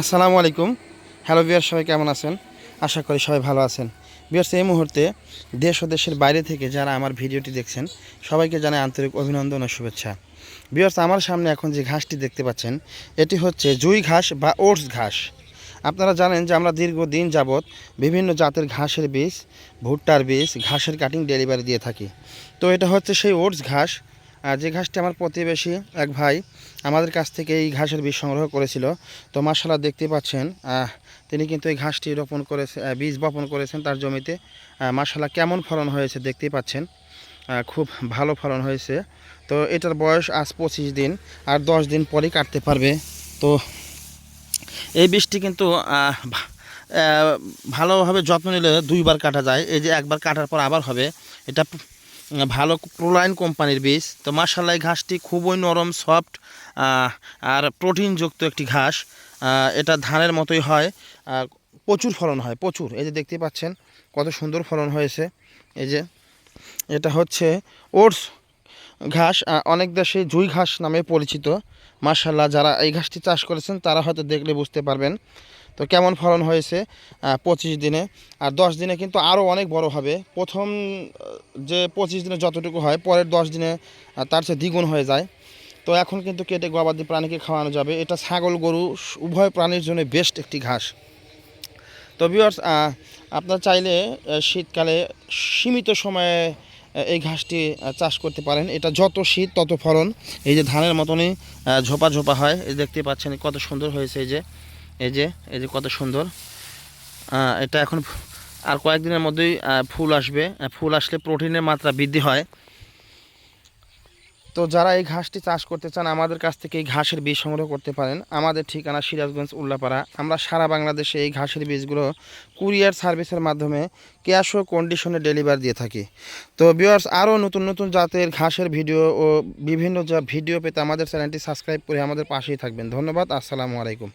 আসসালামু আলাইকুম। হ্যালো বিয়ার সবাই কেমন আছেন? আশা করি সবাই ভালো আছেন। বিয়ার্স এই মুহূর্তে দেশ ও দেশের বাইরে থেকে যারা আমার ভিডিওটি দেখছেন, সবাইকে জানাই আন্তরিক অভিনন্দন ও শুভেচ্ছা। বিয়ার্স আমার সামনে এখন যে ঘাসটি দেখতে পাচ্ছেন, এটি হচ্ছে জুই ঘাস বা ওটস ঘাস। আপনারা জানেন যে আমরা দীর্ঘদিন যাবৎ বিভিন্ন জাতের ঘাসের বীজ, ভুট্টার বীজ, ঘাসের কাটিং ডেলিভারি দিয়ে থাকি। তো এটা হচ্ছে সেই ওটস ঘাস যে ঘাসটি আমার প্রতিবেশী এক ভাই আমাদের কাছ থেকে এই ঘাসের বীজ সংগ্রহ করেছিল। তো মার্শাল্লাহ দেখতে পাচ্ছেন তিনি কিন্তু এই ঘাসটি রোপণ করেছে বীজ বপন করেছেন তার জমিতে। মার্শাল্লাহ কেমন ফলন হয়েছে দেখতেই পাচ্ছেন খুব ভালো ফলন হয়েছে। তো এটার বয়স আজ পঁচিশ দিন, আর দশ দিন পরই কাটতে পারবে। তো এই বীজটি কিন্তু ভালোভাবে যত্ন নিলে দুইবার কাটা যায়, এই যে একবার কাটার পর আবার হবে, এটা ভালো প্রোলাইন কোম্পানির বীজ। তো মার্শাল্লাহ ঘাসটি খুবই নরম, সফট আর প্রোটিনযুক্ত একটি ঘাস। এটা ধানের মতোই হয়। প্রচুর ফলন হয়, প্রচুর। এই যে দেখতে পাচ্ছেন, কত সুন্দর ফলন হয়েছে। এই যে, এটা হচ্ছে ওটস ঘাস। অনেক দেশে জুই ঘাস নামে পরিচিত। মার্শাল্লাহ যারা এই ঘাসটি চাষ করেছেন, তারা হয়তো দেখলে বুঝতে পারবেন। তো কেমন ফলন হয়েছে পঁচিশ দিনে। আর দশ দিনে কিন্তু আরও অনেক বড় হবে। প্রথম যে পঁচিশ দিনে যতটুকু হয়, পরের দশ দিনে তার চেয়ে দ্বিগুণ হয়ে যায়। তো এখন কিন্তু কেটে গবাদি প্রাণীকে খাওয়ানো যাবে। এটা ছাগল, গরু, উভয় প্রাণীর জন্য বেস্ট একটি ঘাস। তো ভিউয়ার্স আপনারা চাইলে শীতকালে সীমিত সময়ে এই ঘাসটি চাষ করতে পারেন। এটা যত শীত, তত ফলন। এই যে ধানের মতনই ঝোপা ঝোপা হয়। এই দেখতে পাচ্ছেন কত সুন্দর হয়েছে এই যে এই যে এই যে কত সুন্দর। এটা এখন আর কয়েকদিনের মধ্যেই ফুল আসবে। ফুল আসলে প্রোটিনের মাত্রা বৃদ্ধি হয়। তো যারা এই ঘাসটি চাষ করতে চান, আমাদের কাছ থেকে এই ঘাসের বীজ সংগ্রহ করতে পারেন। আমাদের ঠিকানা সিরাজগঞ্জ উল্লাপাড়া। আমরা সারা বাংলাদেশে এই ঘাসের বীজগুলো কুরিয়ার সার্ভিসের মাধ্যমে ক্যাশ ও কন্ডিশনে ডেলিভার দিয়ে থাকি। তো ভিউয়ার্স, আরও নতুন নতুন জাতের ঘাসের ভিডিও ও বিভিন্ন যা ভিডিও পেতে আমাদের চ্যানেলটি সাবস্ক্রাইব করে আমাদের পাশেই থাকবেন। ধন্যবাদ, আসসালামু আলাইকুম।